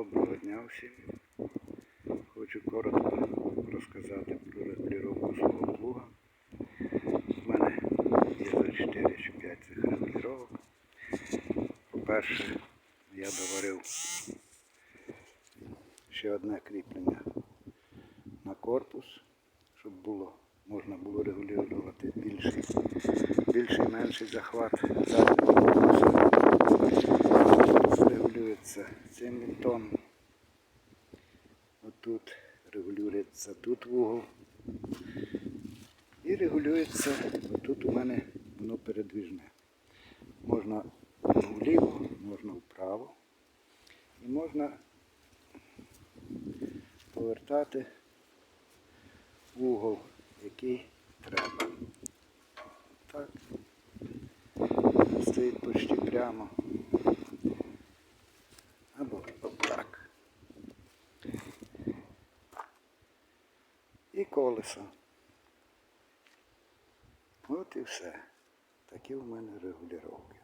Доброго дня всім. Хочу коротко розказати про регулювання свого плуга. У мене є за 4 чи 5 цих регулювань. По-перше, я доварив ще одне кріплення на корпус, щоб було, можна було регулювати більший, більший менший захват Отут регулюється тут вугол. І регулюється, отут у мене воно передвіжне. Можна вліво, можна вправо. І можна повертати угол, який треба. Так. Стоїть почти прямо. Або так. І колесо. От і все. Такі у мене регулювання.